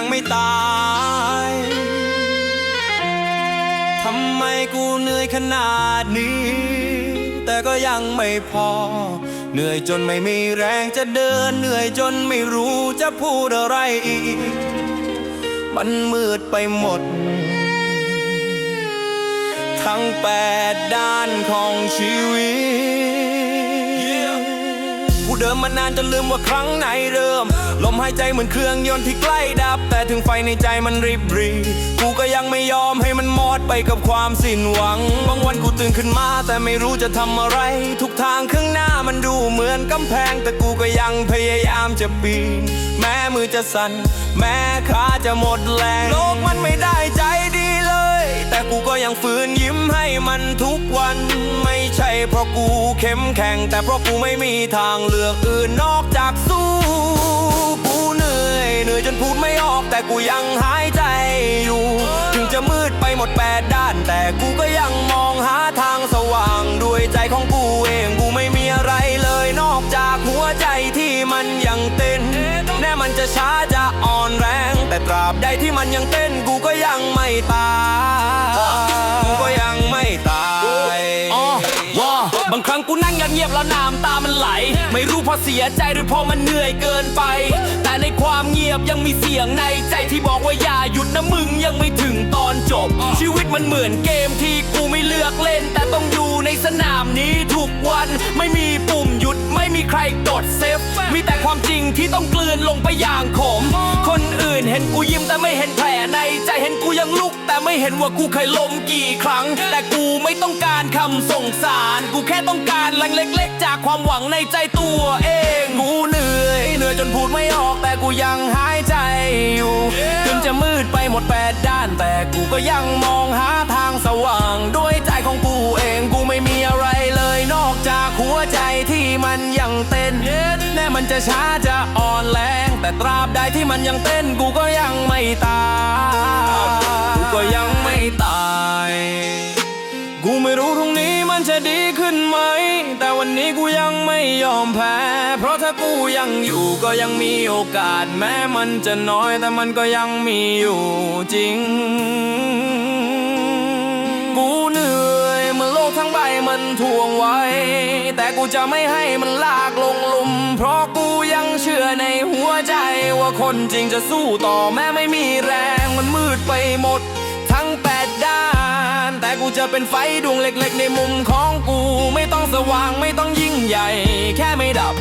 ังไม่ตาย ทำไมกูเหนื่อยขนาดนี้ แต่ก็ยังไม่พอ เหนื่อยจนไม่มีแรงจะเดิน เหนื่อยจนไม่รู้จะพูดอะไรอีก มันมืดไปหมด ทั้งแปดด้านของชีวิตผู้เดิมมานานจนลืมว่าครั้งไหนเริ่ม ลมหายใจเหมือนเครื่องยนต์ที่ใกล้ดับ แต่ถึงไฟในใจมันริบรีกูก็ยังไม่ยอมให้มันมอดไปกับความสิ้นหวัง บางวันกูตื่นขึ้นมาแต่ไม่รู้จะทำอะไร ทุกทางข้างหน้ามันดูเหมือนกำแพง แต่กูก็ยังพยายามจะปีน แม้มือจะสั่น แม้ขาจะหมดแรง โลกมันไม่ได้ใจดีเลย แต่กูก็ยังฝืนยิ้มให้มันทุกวัน ไม่ใช่เพราะกูเข้มแข็ง แต่เพราะกูไม่มีทางเลือกอื่นนอกจากสู้กู กแต่กูยังหายใจอยู่ ถึงจะมืดไปหมดแปดด้าน แต่กูก็ยังมองหาทางสว่างด้วยใจของกูเองกูไม่มีอะไรเลยนอกจากหัวใจที่มันยังเต้น แน่มันจะช้าจะอ่อนแรง แต่ตราบใดที่มันยังเต้นกูก็ยังไม่ตายกูก็ยังไม่ตายอ๋อว้าบางครั้งกูนั่งเงียบๆแล้วน้ำตามันไหล ไม่รู้เพราะเสียใจหรือเพราะมันเหนื่อยเกินไป แต่ในความเงียบยังมีเสียงในใจที่บอกว่าอย่าหยุดนะมึงยังไม่ถึงตอนจบ ชีวิตมันเหมือนเกมที่กูไม่เลือกเล่น แต่ต้องอยู่ในสนามนี้ทุกวันไม่มีปุ่มหยุดไม่มีใครกดเซฟ มีแต่ความจริงที่ต้องกลืนลงไปอย่างขม คนอื่นเห็นกูยิ้มแต่ไม่เห็นแผลในใจเห็นกูยังลุก แต่ไม่เห็นว่ากูเคยล้มกี่ครั้ง แต่กูไม่ต้องการคำสงสาร กูแค่ต้องการแรงเล็ก ๆ จากความหวังในใจตัวเอง กูเหนื่อยเหนื่อยจนพูดไม่ออกแต่กูยังหายใจอยู่ถึงจะมืดไปหมดแปดด้านแต่กูก็ยังมองหาทางสว่างด้วยใจ ที่มันยังเต้นแน่มันจะช้าจะอ่อนแรง แต่ตราบใดที่มันยังเต้นกูก็ยังไม่ตาย กูก็ยังไม่ตาย กูไม่รู้พรุ่งนี้มันจะดีขึ้นไหม แต่วันนี้กูยังไม่ยอมแพ้ เพราะถ้ากูยังอยู่ก็ยังมีโอกาส แม้มันจะน้อยแต่มันก็ยังมีอยู่จริง มันทวงไว้ แต่กูจะไม่ให้มันลากลงลุม เพราะกูยังเชื่อในหัวใจ ว่าคนจริงจะสู้ต่อแม้ไม่มีแรงมันมืดไปหมด ทั้งแปดด้าน แต่กูจะเป็นไฟดวงเล็กๆ ในมุมของกู ไม่ต้องสว่างไม่ต้องยิ่งใหญ่ แค่ไม่ดับ